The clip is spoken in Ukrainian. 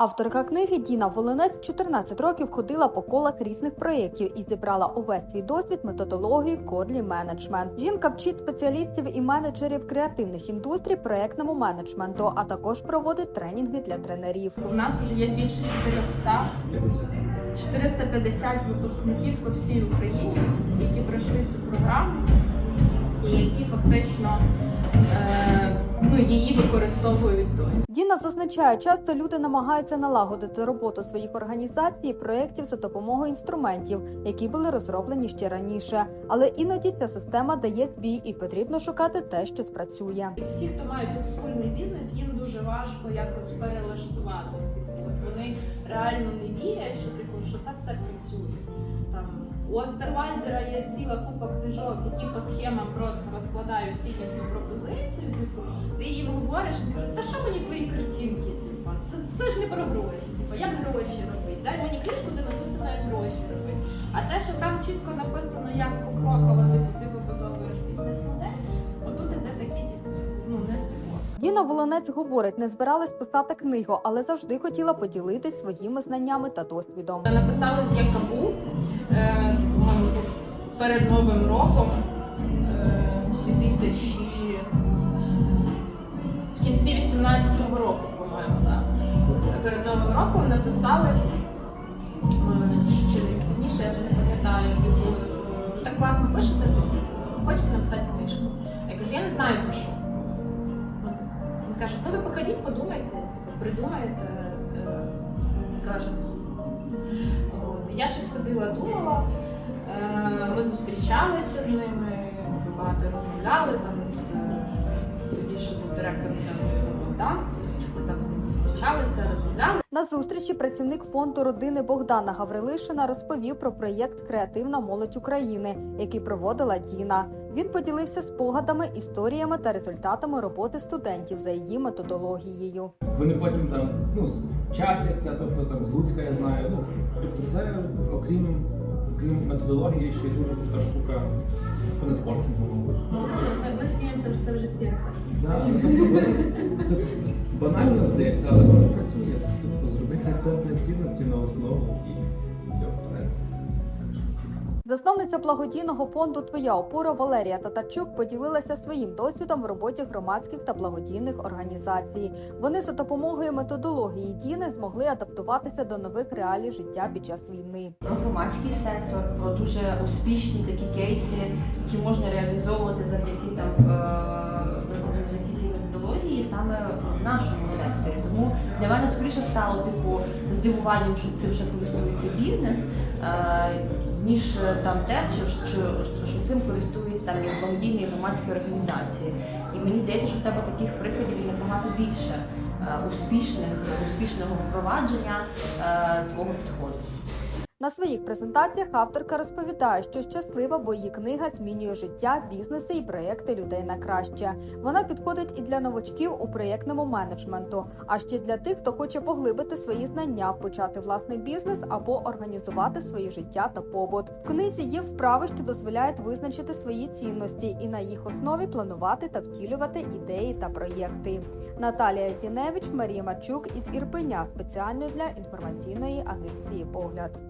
Авторка книги Діна Волинець 14 років ходила по колах різних проєктів і зібрала увесь свій досвід методології Корлі менеджмент. Жінка вчить спеціалістів і менеджерів креативних індустрій проєктному менеджменту, а також проводить тренінги для тренерів. У нас вже є більше 400, 450 випускників по всій Україні, які пройшли цю програму і які фактично е, ну, її використовують досі. Діна зазначає, часто люди намагаються налагодити роботу своїх організацій і проєктів за допомогою інструментів, які були розроблені ще раніше. Але іноді ця система дає збій, і потрібно шукати те, що спрацює. Всі, хто мають олдскульний бізнес, їм дуже важко якось перелаштуватись. Типу, вони реально не вірять, що типу, що це все працює. Там у Остервальдера є ціла купа книжок, які по схемам просто розкладають ціннісну пропозицію. Типу, ти їм говориш, він каже, та що мені твої картинки? Типу, це, це ж не про гроші. Типу, як гроші робити? Дай мені книжку, де написано, як гроші робити. А те, що там чітко написано, як покроково типу, ти вибудовуєш бізнес-модель, отут іде такі типу, ну, не. Діна Волонець говорить, не збиралась писати книгу, але завжди хотіла поділитись своїми знаннями та досвідом. Написали з Якабу, е, це, по-моєму, перед Новим роком е, 2000... кінці 18-го року, по-моєму, так. Перед Новим роком написали, е, чи, пізніше, я вже не пам'ятаю, е, так класно пишете, хочете написати книжку. Я кажу, я не знаю про що. Він каже, ну ви походіть, подумайте, типу, придумаєте, е, скажете. Я щось ходила, думала, ми зустрічалися з ними, багато розмовляли там з директором Богдан. Ми там з ним зустрічалися, розмовляли. На зустрічі працівник фонду родини Богдана Гаврилишина розповів про проєкт Креативна молодь України, який проводила Діна. Він поділився спогадами, історіями та результатами роботи студентів за її методологією. Вони потім там ну, з- чатяться, тобто там з Луцька я знаю. Ну, тобто це окрім, окрім методології, ще й дуже крута штука по нетворкінгу. Ну, Ми, сміємося, що це вже секта. да, тобто, це банально здається, але воно працює. Тобто зробити центр цінності на основу і йде вперед. Засновниця благодійного фонду Твоя опора Валерія Татарчук поділилася своїм досвідом в роботі громадських та благодійних організацій. Вони за допомогою методології Діни змогли адаптуватися до нових реалій життя під час війни. про громадський сектор, про дуже успішні такі кейси, які можна реалізовувати завдяки там е, методології саме в нашому секторі. Тому для мене скоріше стало типу здивуванням, що цим вже користується бізнес. Е, Ніж там те, що, що, що, що цим користуються там як благодійні громадські організації. І мені здається, що в тебе таких прикладів і набагато більше е, успішних, успішного впровадження е, твого підходу. На своїх презентаціях авторка розповідає, що щаслива, бо її книга змінює життя, бізнеси і проєкти людей на краще. Вона підходить і для новачків у проєктному менеджменту, а ще для тих, хто хоче поглибити свої знання, почати власний бізнес або організувати своє життя та побут. В книзі є вправи, що дозволяють визначити свої цінності і на їх основі планувати та втілювати ідеї та проєкти. Наталія Зіневич, Марія Марчук із Ірпеня спеціально для інформаційної агенції Погляд.